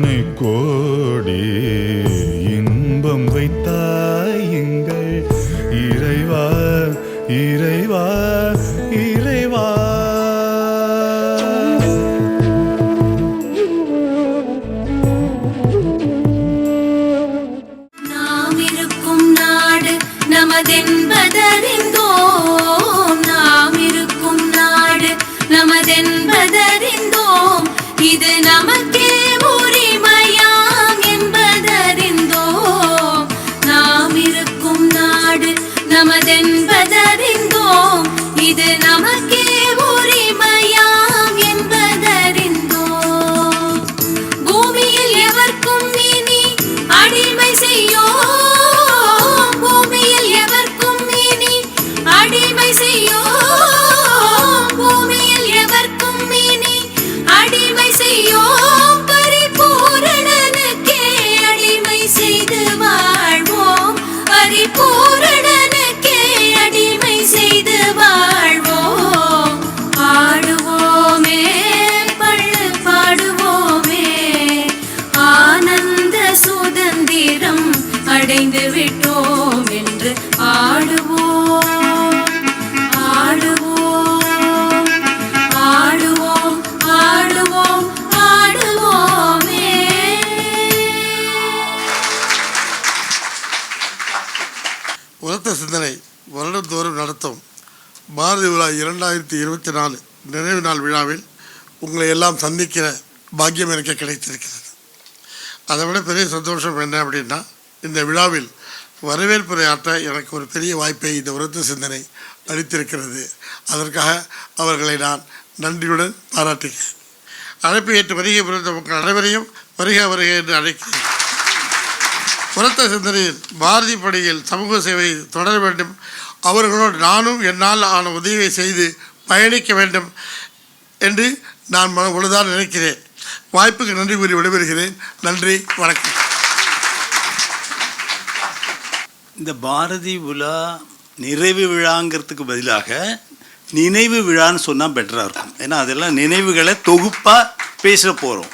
எத்தனை கோடி இன்பம் வைத்தாயங்கள் இறைவா இறைவா இறைவா. நமதென்பதறிந்தோம். இது நமக்கே இருபத்தி நாலு நினைவு நாள் விழாவில் உங்களை எல்லாம் சந்திக்கிற பாக்கியம் எனக்கு கிடைத்திருக்கிறது. அதை விட பெரிய சந்தோஷம் என்ன அப்படின்னா இந்த விழாவில் வரவேற்புரையாற்ற எனக்கு ஒரு பெரிய வாய்ப்பை இந்த உரத்த சிந்தனை அளித்திருக்கிறது. அதற்காக அவர்களை நான் நன்றியுடன் பாராட்டுகிறேன். அழைப்பு ஏற்று வருகை புரிந்த உங்கள் அனைவரையும் வருக வருக என்று அழைக்கிறேன். உரத்த சிந்தனையில் பாரதி பணியில் சமூக சேவை தொடர வேண்டும். அவர்களோடு நானும் என்னால் ஆன உதவியை செய்து பயணிக்க வேண்டும் என்று நான் மன நினைக்கிறேன். வாய்ப்புக்கு நன்றி கூறி விடைபெறுகிறேன். நன்றி வணக்கம். இந்த பாரதி விழா நிறைவு விழாங்கிறதுக்கு பதிலாக நினைவு விழான்னு சொன்னால் பெட்டராக இருக்கும். ஏன்னா அதெல்லாம் நினைவுகளை தொகுப்பாக பேச போகிறோம்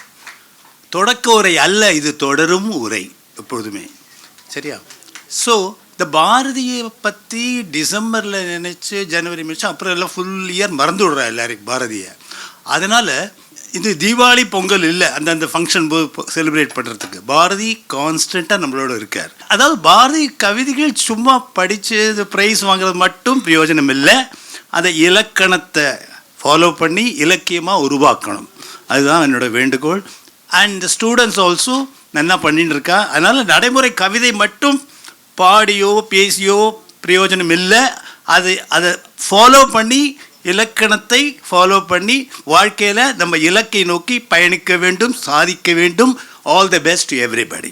தொடக்க உரை அல்ல இது தொடரும் உரை எப்பொழுதுமே. சரியா? ஸோ இந்த பாரதியை பற்றி டிசம்பரில் நினச்சி ஜனவரி முடிச்சு அப்புறம் எல்லாம் ஃபுல் இயர் மறந்து விடுறா எல்லாரையும் பாரதியை. அதனால் இது தீபாவளி பொங்கல் இல்லை அந்த அந்த ஃபங்க்ஷன் செலிப்ரேட் பண்ணுறதுக்கு பாரதி கான்ஸ்டண்ட்டாக நம்மளோட இருக்கார். அதாவது பாரதி கவிதைகள் சும்மா படித்து ப்ரைஸ் வாங்குறது மட்டும் பிரயோஜனம் இல்லை. அதை இலக்கணத்தை ஃபாலோ பண்ணி இலக்கியமாக உருவாக்கணும். அதுதான் என்னோடய வேண்டுகோள். அண்ட் ஸ்டூடெண்ட்ஸ் ஆல்சோ நல்லா பண்ணிட்டு இருக்கா. அதனால் நடைமுறை கவிதை மட்டும் பாடியோ பேசியோ பிரயோஜனம் இல்லை அது அதை ஃபாலோ பண்ணி இலக்கணத்தை ஃபாலோ பண்ணி வாழ்க்கையில் நம்ம இலக்கை நோக்கி பயணிக்க வேண்டும் சாதிக்க வேண்டும். All the best to everybody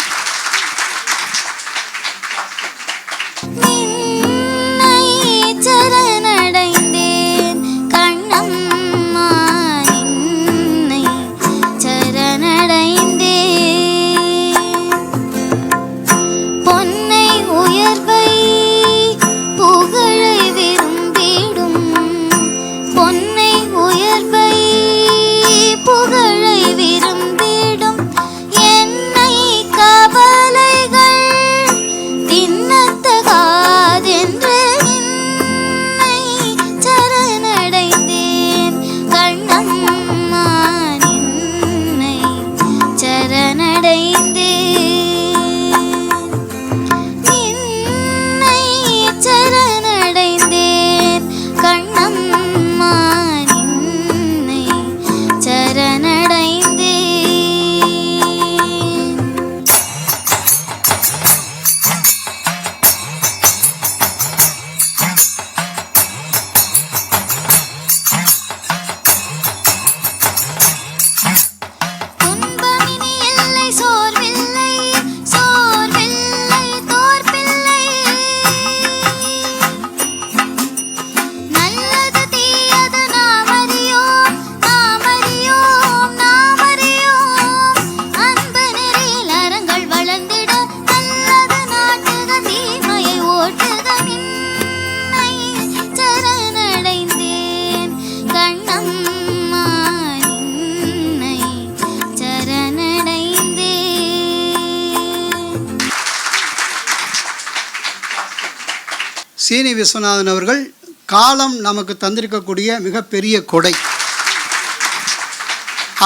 Seeni Viswanathan அவர்கள் காலம் நமக்கு தந்திருக்கக்கூடிய மிகப்பெரிய கொடை.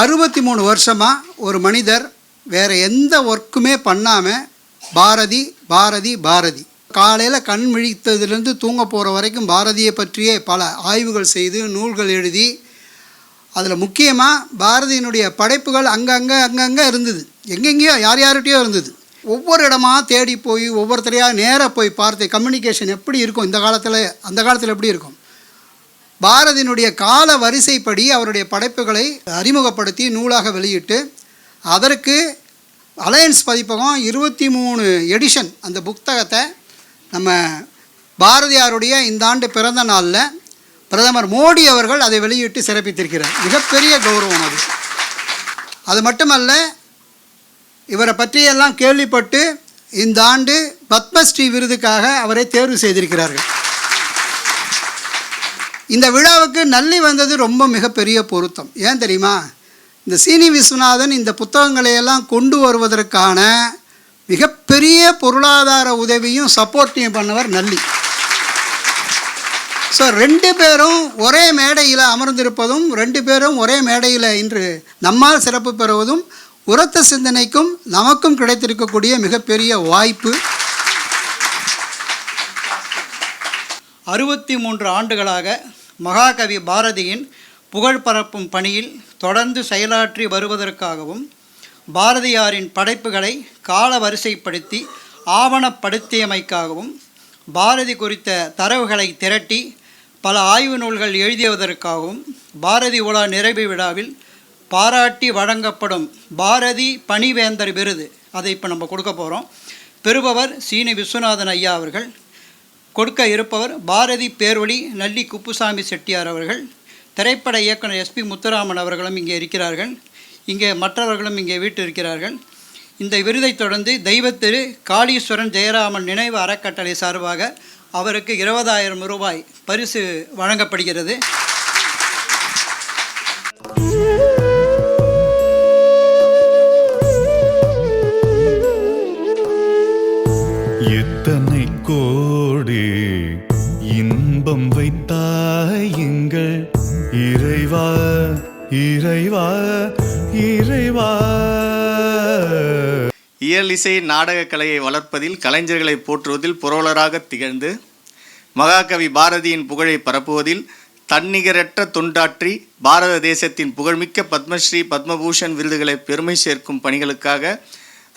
அறுபத்தி மூணு வருஷமாக ஒரு மனிதர் வேறு எந்த ஒர்க்குமே பண்ணாமல் பாரதி பாரதி பாரதி. காலையில் கண் விழித்ததுலேருந்து தூங்க போகிற வரைக்கும் பாரதியை பற்றியே பல ஆய்வுகள் செய்து நூல்கள் எழுதி அதில் முக்கியமாக பாரதியினுடைய படைப்புகள் அங்கங்கே அங்கங்கே இருந்தது. எங்கெங்கேயோ யார் யார்கிட்டயோ இருந்தது. ஒவ்வொரு இடமா தேடி போய் ஒவ்வொருத்தரையாக நேராக போய் பார்த்து கம்யூனிகேஷன் எப்படி இருக்கும்? இந்த காலத்தில் அந்த காலத்தில் எப்படி இருக்கும்? பாரதியினுடைய கால வரிசைப்படி அவருடைய படைப்புகளை அறிமுகப்படுத்தி நூலாக வெளியிட்டு அதற்கு அலையன்ஸ் பதிப்பகம் இருபத்தி மூணு எடிஷன் அந்த புத்தகத்தை நம்ம பாரதியாருடைய இந்த ஆண்டு பிறந்த நாளில் பிரதமர் மோடி அவர்கள் அதை வெளியிட்டு சிறப்பித்திருக்கிறார். மிகப்பெரிய கௌரவம் அது. அது மட்டுமல்ல இவரை பற்றியெல்லாம் கேள்விப்பட்டு இந்த ஆண்டு பத்மஸ்ரீ விருதுக்காக அவரை தேர்வு செய்திருக்கிறார்கள். இந்த விழாவுக்கு நல்லி வந்தது ரொம்ப மிகப்பெரிய பொருத்தம். ஏன் தெரியுமா? இந்த சீனி விஸ்வநாதன் இந்த புத்தகங்களை எல்லாம் கொண்டு வருவதற்கான மிகப்பெரிய பொருளாதார உதவியும் சப்போர்ட்டையும் பண்ணவர் நல்லி. ஸோ ரெண்டு பேரும் ஒரே மேடையில் அமர்ந்திருப்பதும் ரெண்டு பேரும் ஒரே மேடையில் இன்று நம்மால் சிறப்பு பெறுவதும் உரத்த சிந்தனைக்கும் நமக்கும் கிடைத்திருக்கக்கூடிய மிகப்பெரிய வாய்ப்பு. அறுபத்தி மூன்று ஆண்டுகளாக மகாகவி பாரதியின் புகழ் பரப்பும் பணியில் தொடர்ந்து செயலாற்றி வருவதற்காகவும் பாரதியாரின் படைப்புகளை கால வரிசைப்படுத்தி ஆவணப்படுத்தியமைக்காகவும் பாரதி குறித்த தரவுகளை திரட்டி பல ஆய்வு நூல்கள் எழுதியதற்காகவும் பாரதி உலா நிறைவு விழாவில் பாராட்டி வழங்கப்படும் பாரதி பணிவேந்தர் விருது. அதை இப்போ நம்ம கொடுக்க போகிறோம் பெறுபவர் சீனி விஸ்வநாதன் ஐயா அவர்கள் கொடுக்க இருப்பவர் பாரதி பேர்வழி நல்லி குப்புசாமி செட்டியார் அவர்கள் திரைப்பட இயக்குனர் எஸ்பி முத்துராமன் அவர்களும் இங்கே இருக்கிறார்கள். இங்கே மற்றவர்களும் இங்கே வீட்டு இருக்கிறார்கள். இந்த விருதைத் தொடர்ந்து தெய்வத்திரு காளீஸ்வரன் ஜெயராமன் நினைவு அறக்கட்டளை சார்பாக அவருக்கு இருபதாயிரம் ரூபாய் பரிசு வழங்கப்படுகிறது. எத்தனை கோடி இன்பம் வைத்தாய் எங்கள் இறைவா இறைவா இறைவா. இயல் இசை நாடகக் கலையை வளர்ப்பதில் கலைஞர்களை போற்றுவதில் புரவலராக திகழ்ந்து மகாகவி பாரதியின் புகழை பரப்புவதில் தன்னிகரற்ற தொண்டாற்றி பாரத தேசத்தின் புகழ்மிக்க பத்மஸ்ரீ பத்மபூஷன் விருதுகளை பெருமை சேர்க்கும் பணிகளுக்காக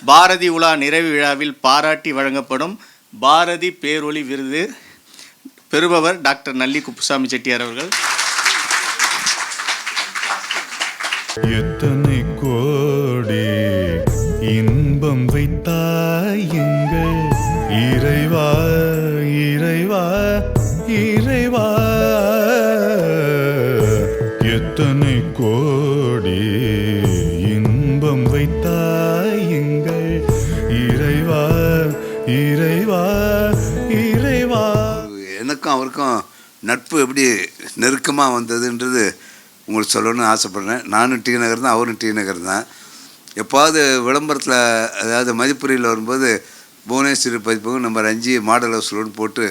பாரதி உலா நிறைவு விழாவில் பாராட்டி வழங்கப்படும் பாரதி பேரொளி விருது பெறுபவர் டாக்டர் நல்லி குப்புசாமி செட்டியார் அவர்கள். எத்தனை கோடி இன்பம் வைத்தாயுங்கள் இறைவா இறைவா இறைவா. எத்தனை கோடி இன்பம் வைத்தாயுங்கள் இறைவா. இறைவா இறைவா. எனக்கும் அவருக்கும் நட்பு எப்படி நெருக்கமாக வந்ததுன்றது உங்களுக்கு சொல்லணும்னு ஆசைப்பட்றேன். நானும் டி நகர் தான் அவரும் டி நகர் தான். எப்பாவது விளம்பரத்தில் அதாவது மதிப்புரையில் வரும்போது புவனேஸ்வரி பதிப்பகம் நம்பர் அஞ்சு மாடல் ஹவுஸ் போட்டு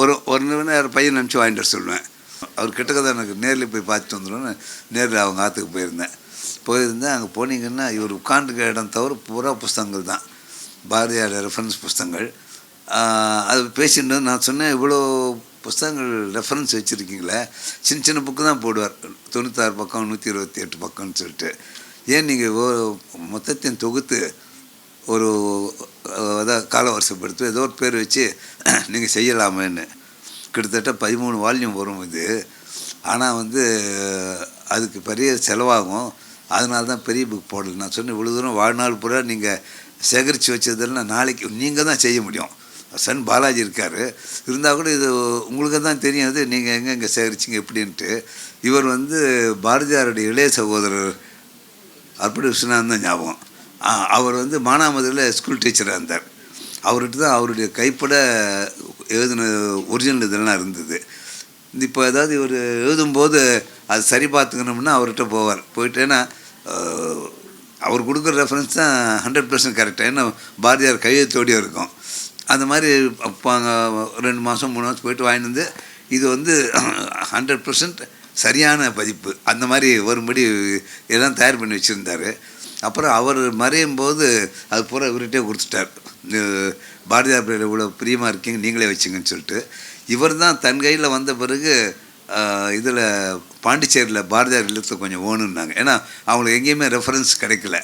ஒரு ஒரு நேரம் பையன் நினச்சி வாங்கிட்டு வர சொல்லுவேன். அவர் கிட்டக்க தான் எனக்கு நேரில் போய் பார்த்துட்டு வந்துடுவேன்னு நேரில் அவங்க ஆற்றுக்கு போயிருந்தேன். போயிருந்தேன் அங்கே போனீங்கன்னா இவர் உட்காந்துக்க இடம் தவிர பூரா புஸ்தகங்கள் தான். பாரதியார் ரெஃபரன்ஸ் புஸ்தகங்கள். அது பேசிட்டு நான் சொன்னேன் இவ்வளோ புஸ்தகங்கள் ரெஃபரன்ஸ் வச்சுருக்கீங்களே. சின்ன சின்ன புக்கு தான் போடுவார். தொண்ணூத்தாறு பக்கம் நூற்றி இருபத்தி எட்டு பக்கம்னு சொல்லிட்டு. ஏன் நீங்கள் மொத்தத்தையும் தொகுத்து ஒரு அதாவது கால வருஷப்படுத்து ஏதோ ஒரு பேர் வச்சு நீங்கள் செய்யலாமேன்னு. கிட்டத்தட்ட பதிமூணு வால்யூம் வரும் இது. ஆனால் வந்து அதுக்கு பெரிய செலவாகும். அதனால தான் பெரிய புக் போடல. நான் சொன்னேன் இவ்வளோ தூரம் வாழ்நாள் பூரா நீங்கள் சேகரித்து வச்சதெல்லாம் நாளைக்கு நீங்கள் தான் செய்ய முடியும். சன் பாலாஜி இருக்கார். இருந்தால் கூட இது உங்களுக்கு தான் தெரியும். அது நீங்கள் எங்கே எங்கே சேகரிச்சிங்க எப்படின்ட்டு. இவர் வந்து பாரதியாருடைய இளைய சகோதரர் அற்புட விஸ்வநாதன் தான் ஞாபகம். அவர் வந்து மானாமதுரையில் ஸ்கூல் டீச்சராக இருந்தார். அவர்கிட்ட தான் அவருடைய கைப்பட எழுதின ஒரிஜினல் இதெல்லாம் இருந்தது. இப்போ ஏதாவது இவர் எழுதும்போது அது சரி பார்த்துக்கணும்னா அவர்கிட்ட போவார். போயிட்டேன்னா அவர் கொடுக்குற ரெஃபரன்ஸ் தான் ஹண்ட்ரட் பர்சன்ட் கரெக்டாக ஏன்னா பாரதியார் கையெழுத்தோடய இருக்கும். அந்த மாதிரி அப்போ அங்கே ரெண்டு மாதம் மூணு மாதம் போயிட்டு வாங்கிட்டு வந்து இது வந்து ஹண்ட்ரட் பர்சன்ட் சரியான பதிப்பு. அந்த மாதிரி வரும்படி எல்லாம் தயார் பண்ணி வச்சுருந்தாரு. அப்புறம் அவர் மறையும் போது அது பூரா இவர்கிட்டே கொடுத்துட்டார். இந்த பாரதியார் பேரில் இவ்வளோ பிரியமாக இருக்கீங்க நீங்களே வச்சுங்கன்னு சொல்லிட்டு. இவர் தான் தன் கையில் வந்த பிறகு இதில் பாண்டிச்சேரியில் பாரதியார் இல்லத்தை கொஞ்சம் ஓணுன்னாங்க. ஏன்னா அவங்களுக்கு எங்கேயுமே ரெஃபரன்ஸ் கிடைக்கல.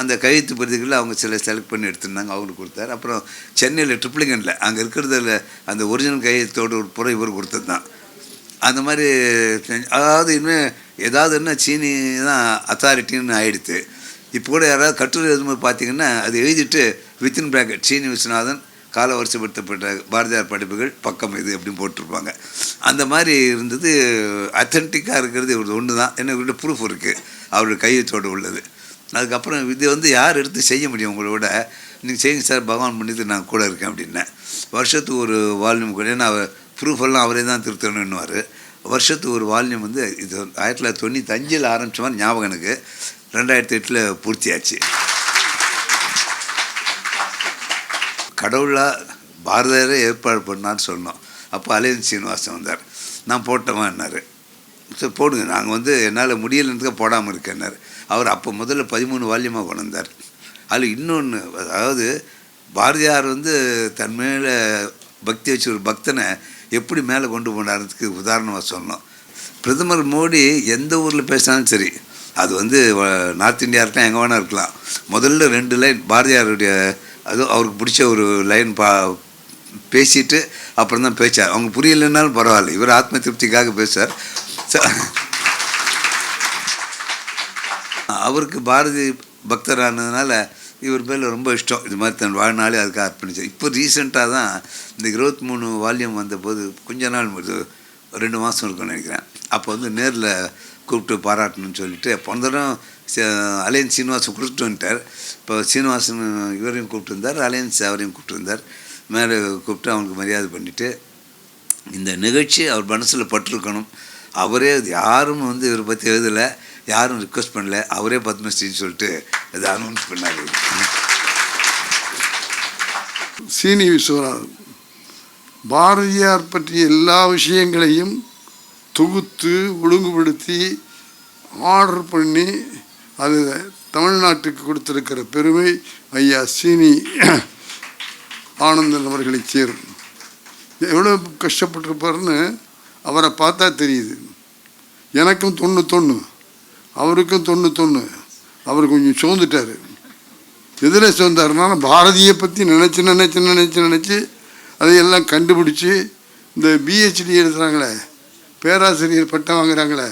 அந்த கையெழுத்து பிரதிகளில் அவங்க சில செலக்ட் பண்ணி எடுத்திருந்தாங்க அவங்களுக்கு கொடுத்தாரு. அப்புறம் சென்னையில் ட்ரிப்ளிகனில் அங்கே இருக்கிறதுல அந்த ஒரிஜினல் கையெழுத்தோடு ஒரு புறம் இவர் கொடுத்தது தான் அந்த மாதிரி அதாவது இன்னும் ஏதாவது என்ன சீனி தான் அத்தாரிட்டின்னு ஆயிடுத்து. இப்போ கூட யாராவது கட்டுரை எழுதும்போது பார்த்தீங்கன்னா அது எழுதிட்டு வித்தின் பிராக்கெட் சீனி விஸ்வநாதன் கால வரிசைப்படுத்தப்பட்ட பாரதியார் படைப்புகள் பக்கம் இது அப்படின்னு போட்டிருப்பாங்க. அந்த மாதிரி இருந்தது அத்தன்டிக்காக இருக்கிறது இவர் ஒன்று தான். என்ன ப்ரூஃப் இருக்குது அவருடைய கையெழுத்தோடு உள்ளது. அதுக்கப்புறம் இது வந்து யார் எடுத்து செய்ய முடியும் உங்களோட நீங்கள் செய்யுங்க சார் பகவான் பண்ணிட்டு நான் கூட இருக்கேன் அப்படின்னேன் வருஷத்துக்கு ஒரு வால்யூம் கூட ஏன்னா அவர் ப்ரூஃப் எல்லாம் அவரே தான் திருத்தணுன்னுவார் வருஷத்துக்கு ஒரு வால்யூம் வந்து இது ஆயிரத்தி தொள்ளாயிரத்தி தொண்ணூத்தஞ்சில் ஆரம்பித்த மாதிரி ஞாபகம் எனக்கு. ரெண்டாயிரத்தி எட்டில் பூர்த்தியாச்சு. கடவுளாக பாரதியாரே ஏற்பாடு பண்ணான்னு சொன்னோம். அப்போ அலையன் சீனிவாசன் வந்தார். நான் போட்டவன்னார் சரி போடுங்க. நாங்கள் வந்து என்னால் முடியலன்றதுக்கு போடாமல் இருக்கேன்னார் அவர் அப்போ முதல்ல பதிமூணு வால்யமாக கொண்டு வந்தார் அதில் இன்னொன்று அதாவது பாரதியார் வந்து தன் மேலே பக்தி வச்சு ஒரு பக்தனை எப்படி மேலே கொண்டு போனார்றதுக்கு உதாரணமாக சொன்னோம். பிரதமர் மோடி எந்த ஊரில் பேசினாலும் சரி அது வந்து நார்த் இந்தியா இருக்கலாம் எங்கே வேணா இருக்கலாம். முதல்ல ரெண்டு லைன் பாரதியாருடைய அதுவும் அவருக்கு பிடிச்ச ஒரு லைன் பா பேசிட்டு அப்புறம் தான் பேச்சார். அவங்க புரியலைன்னாலும் பரவாயில்ல. இவர் ஆத்ம திருப்திக்காக பேசுவார் அவருக்கு பாரதி பக்தரானதுனால இவர் பேரில் ரொம்ப இஷ்டம். இது மாதிரி தன் வாழ்நாளே அதுக்காக அர்ப்பணிச்சார். இப்போ ரீசெண்டாக தான் இந்த இருபத்தி மூணு வால்யூம் வந்தபோது கொஞ்ச நாள் ரெண்டு மாதம் இருக்கும்னு நினைக்கிறேன். அப்போ வந்து நேரில் கூப்பிட்டு பாராட்டணும்னு சொல்லிட்டு போன தடவை அலையன்ஸ் சீனிவாசன் கூப்பிட்டு வந்துட்டார். இப்போ சீனிவாசன் இவரையும் கூப்பிட்டுருந்தார் அலையன்ஸ் அவரையும் கூப்பிட்டுருந்தார் மேலே கூப்பிட்டு அவனுக்கு மரியாதை பண்ணிவிட்டு இந்த நிகழ்ச்சி அவர் மனசில் பட்டிருக்கணும். அவரே யாரும் வந்து இவரை பற்றி எழுதலை யாரும் ரிக்வஸ்ட் பண்ணல அவரே பத்மஸ்ரீன்னு சொல்லிட்டு அதை அனௌன்ஸ் பண்ணார். சீனி விஸ்வநாதன் பாரதியார் பற்றிய எல்லா விஷயங்களையும் தொகுத்து ஒழுங்குபடுத்தி ஆர்டர் பண்ணி அது தமிழ்நாட்டுக்கு கொடுத்திருக்கிற பெருமை ஐயா சீனி ஆனந்தன் அவர்களை சேரும். எவ்வளோ கஷ்டப்பட்டிருப்பாருன்னு அவரை பார்த்தா தெரியுது. எனக்கும் தொண்ணூத்தொன்று அவருக்கும் தொண்ணூத்தொன்று அவர் கொஞ்சம் சோர்ந்துட்டார். எதில் சோர்ந்தாருனால பாரதியை பற்றி நினச்சி நினச்சி நினச்சி நினச்சி அதையெல்லாம் கண்டுபிடிச்சி இந்த பிஹெச்டி எழுதுகிறாங்களே பேராசிரியர் பட்டம் வாங்குறாங்களே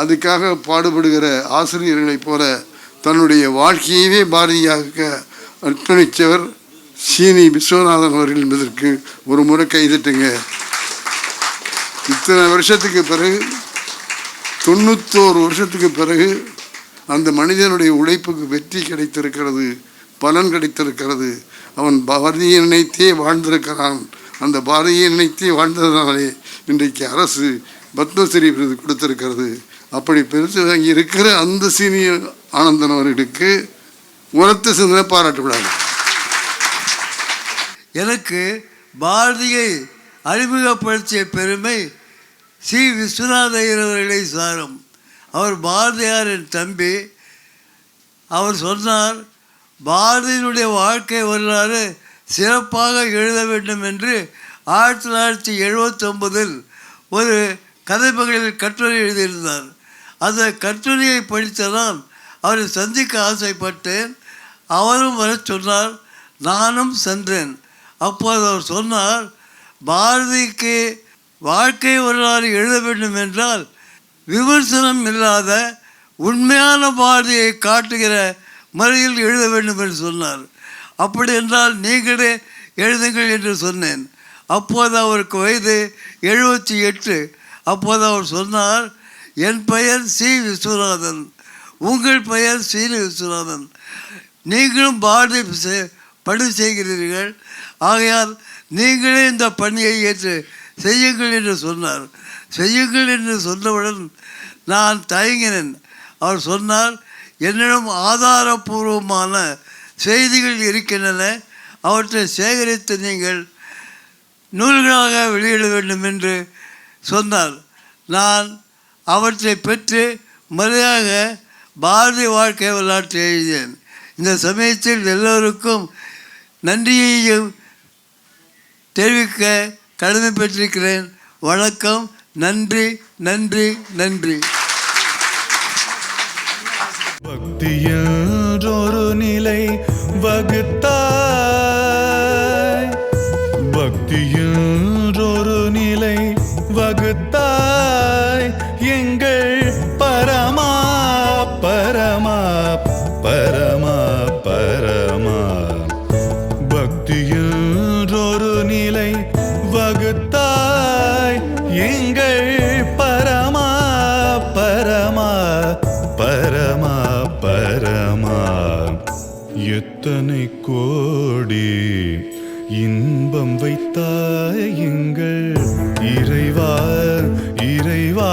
அதுக்காக பாடுபடுகிற ஆசிரியர்களைப் போல தன்னுடைய வாழ்க்கையவே பாரதியாக அர்ப்பணித்தவர் சீனி விஸ்வநாதன் அவர்கள் என்பதற்கு ஒரு முறை கைதட்டுங்க. இத்தனை வருஷத்துக்கு பிறகு தொண்ணூத்தோரு வருஷத்துக்கு பிறகு அந்த மனிதனுடைய உழைப்புக்கு வெற்றி கிடைத்திருக்கிறது பலன் கிடைத்திருக்கிறது. அவன் பாரதியை நினைத்தே வாழ்ந்திருக்கிறான். அந்த பாரதியை நினைத்தே வாழ்ந்ததனாலே இன்றைக்கு அரசு பத்மஸ்ரீ விருது கொடுத்திருக்கிறது. அப்படி பெருசு வாங்கி இருக்கிற அந்த சீனியர் ஆனந்தன் அவர்களுக்கு உரத்து சிந்தனை பாராட்டக்கூடாது. எனக்கு பாரதியை அறிமுகப்படுத்திய பெருமை சி. விஸ்வநாத அவர்களை சாரும். அவர் பாரதியாரின் தம்பி. அவர் சொன்னார் பாரதியினுடைய வாழ்க்கை வரலாறு சிறப்பாக எழுத வேண்டும் என்று ஆயிரத்தி தொள்ளாயிரத்தி எழுபத்தொம்பதில் ஒரு கதைமகளில் கட்டுரை எழுதியிருந்தார். அந்த கட்டுரையை படித்ததால் அவரை சந்திக்க ஆசைப்பட்டேன் அவரும் வர சொன்னார் நானும் சென்றேன். அப்போது அவர் சொன்னார் பாரதிக்கு வாழ்க்கை வரலாறு எழுத வேண்டும் என்றால் விமர்சனம் இல்லாத உண்மையான பாரதியை காட்டுகிற முறையில் எழுத வேண்டும் என்று சொன்னார். அப்படி என்றால் நீங்களே எழுதுங்கள் என்று சொன்னேன். அப்போது அவருக்கு வயது எழுபத்தி எட்டு. அப்போது அவர் சொன்னார் என் பெயர் சி விஸ்வநாதன். உங்கள் பெயர் சீனி விஸ்வநாதன். நீங்களும் பாரதி செ- பணி செய்கிறீர்கள். ஆகையால் நீங்களே இந்த பணியை ஏற்று செய்யுங்கள் என்று சொன்னார். செய்யுங்கள் என்று சொன்னவுடன் நான் தயங்கினேன். அவர் சொன்னார் என்னிடம் ஆதாரபூர்வமான செய்திகள் இருக்கின்றன. அவற்றை சேகரித்து நீங்கள் நூல்களாக வெளியிட வேண்டும் என்று சொன்னார். நான் அவற்றை பெற்று முறையாக பாரதி வாழ்க்கை வரலாற்றை எழுதினேன். இந்த சமயத்தில் எல்லோருக்கும் நன்றியையும் தெரிவிக்க கடமை பெற்றிருக்கிறேன். வணக்கம் நன்றி நன்றி நன்றி. பக்தியொரு நிலை வகுத்தார் வகுத்தாய் எங்கள் பரமா பரமா பரமா பரமா. எத்தனை கோடி இன்பம் வைத்தாய் எங்கள் இறைவா இறைவா.